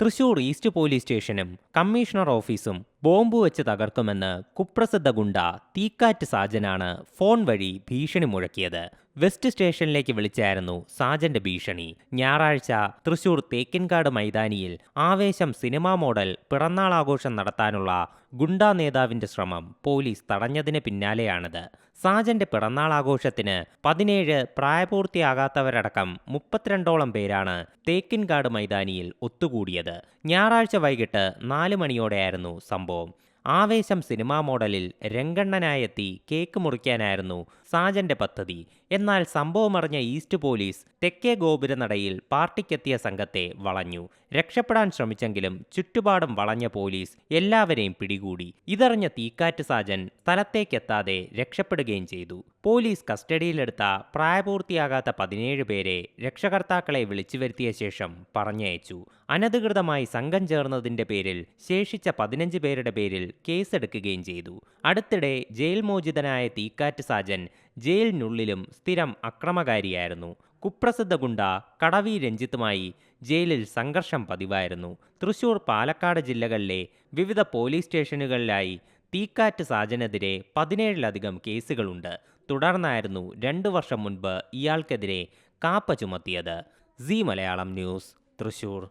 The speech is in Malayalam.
തൃശൂർ ഈസ്റ്റ് പോലീസ് സ്റ്റേഷനും കമ്മീഷണർ ഓഫീസും ബോംബ് വെച്ച് തകർക്കുമെന്ന് കുപ്രസിദ്ധ ഗുണ്ട തീക്കാറ്റ് സാജനാണ് ഫോൺ വഴി ഭീഷണി മുഴക്കിയത്. വെസ്റ്റ് സ്റ്റേഷനിലേക്ക് വിളിച്ചായിരുന്നു സാജന്റെ ഭീഷണി. ഞായറാഴ്ച തൃശൂർ തേക്കിൻകാട് മൈതാനിയിൽ ആവേശം സിനിമാ മോഡൽ പിറന്നാൾ ആഘോഷം നടത്താനുള്ള ഗുണ്ടാ നേതാവിന്റെ ശ്രമം പോലീസ് തടഞ്ഞതിന് പിന്നാലെയാണിത്. സാജന്റെ പിറന്നാൾ ആഘോഷത്തിന് പതിനേഴ് പ്രായപൂർത്തിയാകാത്തവരടക്കം മുപ്പത്തിരണ്ടോളം പേരാണ് തേക്കിൻകാട് മൈതാനിയിൽ ഒത്തുകൂടിയത്. ഞായറാഴ്ച വൈകിട്ട് നാല് മണിയോടെയായിരുന്നു സംഭവം. ആവേശം സിനിമാ മോഡലിൽ രംഗണ്ണനായെത്തി കേക്ക് മുറിക്കാനായിരുന്നു സാജന്റെ പദ്ധതി. എന്നാൽ സംഭവമറിഞ്ഞ ഈസ്റ്റ് പോലീസ് തെക്കേ ഗോപുരനടയിൽ പാർട്ടിക്കെത്തിയ സംഘത്തെ വളഞ്ഞു. രക്ഷപ്പെടാൻ ശ്രമിച്ചെങ്കിലും ചുറ്റുപാടും വളഞ്ഞ പോലീസ് എല്ലാവരെയും പിടികൂടി. ഇതറിഞ്ഞ തീക്കാറ്റ് സാജൻ സ്ഥലത്തേക്കെത്താതെ രക്ഷപ്പെടുകയും ചെയ്തു. പോലീസ് കസ്റ്റഡിയിലെടുത്ത പ്രായപൂർത്തിയാകാത്ത പതിനേഴ് പേരെ രക്ഷകർത്താക്കളെ വിളിച്ചു വരുത്തിയ ശേഷം പറഞ്ഞയച്ചു. അനധികൃതമായി സംഘം ചേർന്നതിന്റെ പേരിൽ ശേഷിച്ച പതിനഞ്ച് പേരുടെ പേരിൽ കേസെടുക്കുകയും ചെയ്തു. അടുത്തിടെ ജയിൽ മോചിതനായ തീക്കാറ്റ് സാജൻ ജയിലിനുള്ളിലും സ്ഥിരം അക്രമകാരിയായിരുന്നു. കുപ്രസിദ്ധ ഗുണ്ട കടവി രഞ്ജിത്തുമായി ജയിലിൽ സംഘർഷം പതിവായിരുന്നു. തൃശൂർ പാലക്കാട് ജില്ലകളിലെ വിവിധ പോലീസ് സ്റ്റേഷനുകളിലായി തീക്കാറ്റ് സാജനെതിരെ പതിനേഴിലധികം കേസുകളുണ്ട്. തുടർന്നായിരുന്നു രണ്ടു വർഷം മുൻപ് ഇയാൾക്കെതിരെ കാപ്പ ചുമത്തിയത്. C Malayalam news Thrissur.